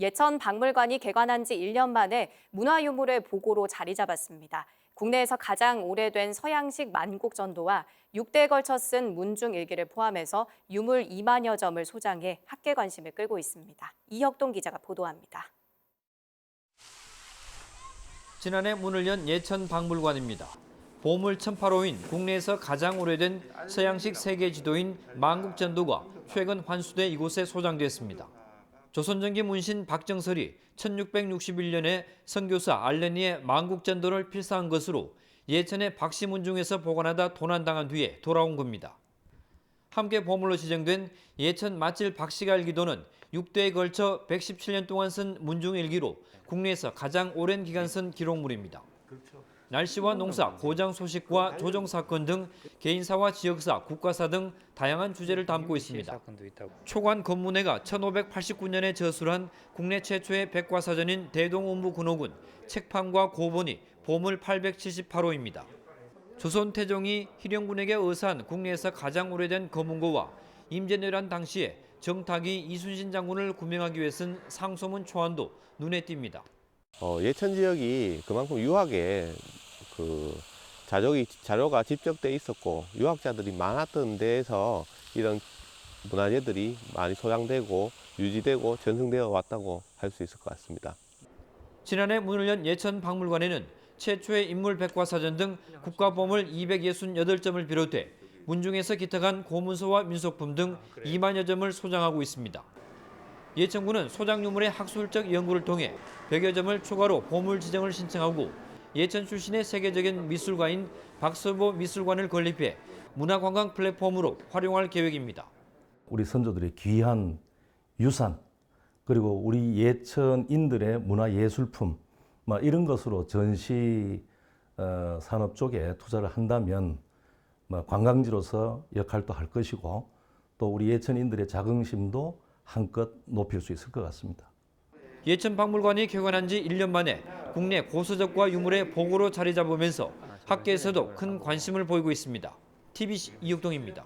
예천 박물관이 개관한 지 1년 만에 문화유물의 보고로 자리 잡았습니다. 국내에서 가장 오래된 서양식 만국 전도와 6대에 걸쳐 쓴 문중 일기를 포함해서 유물 2만여 점을 소장해 학계 관심을 끌고 있습니다. 이혁동 기자가 보도합니다. 지난해 문을 연 예천 박물관입니다. 보물 1008호인 국내에서 가장 오래된 서양식 세계 지도인 만국전도가 최근 환수돼 이곳에 소장됐습니다. 조선전기 문신 박정설이 1661년에 선교사 알레니의 만국전도를 필사한 것으로 예천의 박씨문중에서 보관하다 도난당한 뒤에 돌아온 겁니다. 함께 보물로 지정된 예천 맛질 박씨가 일기도는 6대에 걸쳐 117년 동안 쓴 문중일기로 국내에서 가장 오랜 기간 쓴 기록물입니다. 날씨와 농사, 고장 소식과 조정 사건 등 개인사와 지역사, 국가사 등 다양한 주제를 담고 있습니다. 초관 검문회가 1589년에 저술한 국내 최초의 백과사전인 대동운무군호군 책판과 고본이 보물 878호입니다. 조선 태종이 희령군에게 의사한 국내에서 가장 오래된 검문고와 임진왜란 당시에 정탁이 이순신 장군을 구명하기 위해 쓴 상소문 초안도 눈에 띕니다. 어, 예천 지역이 그만큼 유학에 그 자료이, 자료가 집적돼 있었고 유학자들이 많았던 데에서 이런 문화재들이 많이 소장되고 유지되고 전승되어 왔다고 할 수 있을 것 같습니다. 지난해 문을 연 예천 박물관에는 최초의 인물 백과사전 등 국가보물 268점을 비롯해 문중에서 기탁한 고문서와 민속품 등 2만여 점을 소장하고 있습니다. 예천군은 소장 유물의 학술적 연구를 통해 100여 점을 추가로 보물 지정을 신청하고 예천 출신의 세계적인 미술가인 박서보 미술관을 건립해 문화관광 플랫폼으로 활용할 계획입니다. 우리 선조들의 귀한 유산 그리고 우리 예천인들의 문화예술품 뭐 이런 것으로 전시 어, 산업 쪽에 투자를 한다면 뭐 관광지로서 역할도 할 것이고 또 우리 예천인들의 자긍심도 한껏 높일 수 있을 것 같습니다. 예천 박물관이 개관한 지 1년 만에 국내 고서적과 유물의 보고로 자리 잡으면서 학계에서도 큰 관심을 보이고 있습니다. TBC 이육동입니다.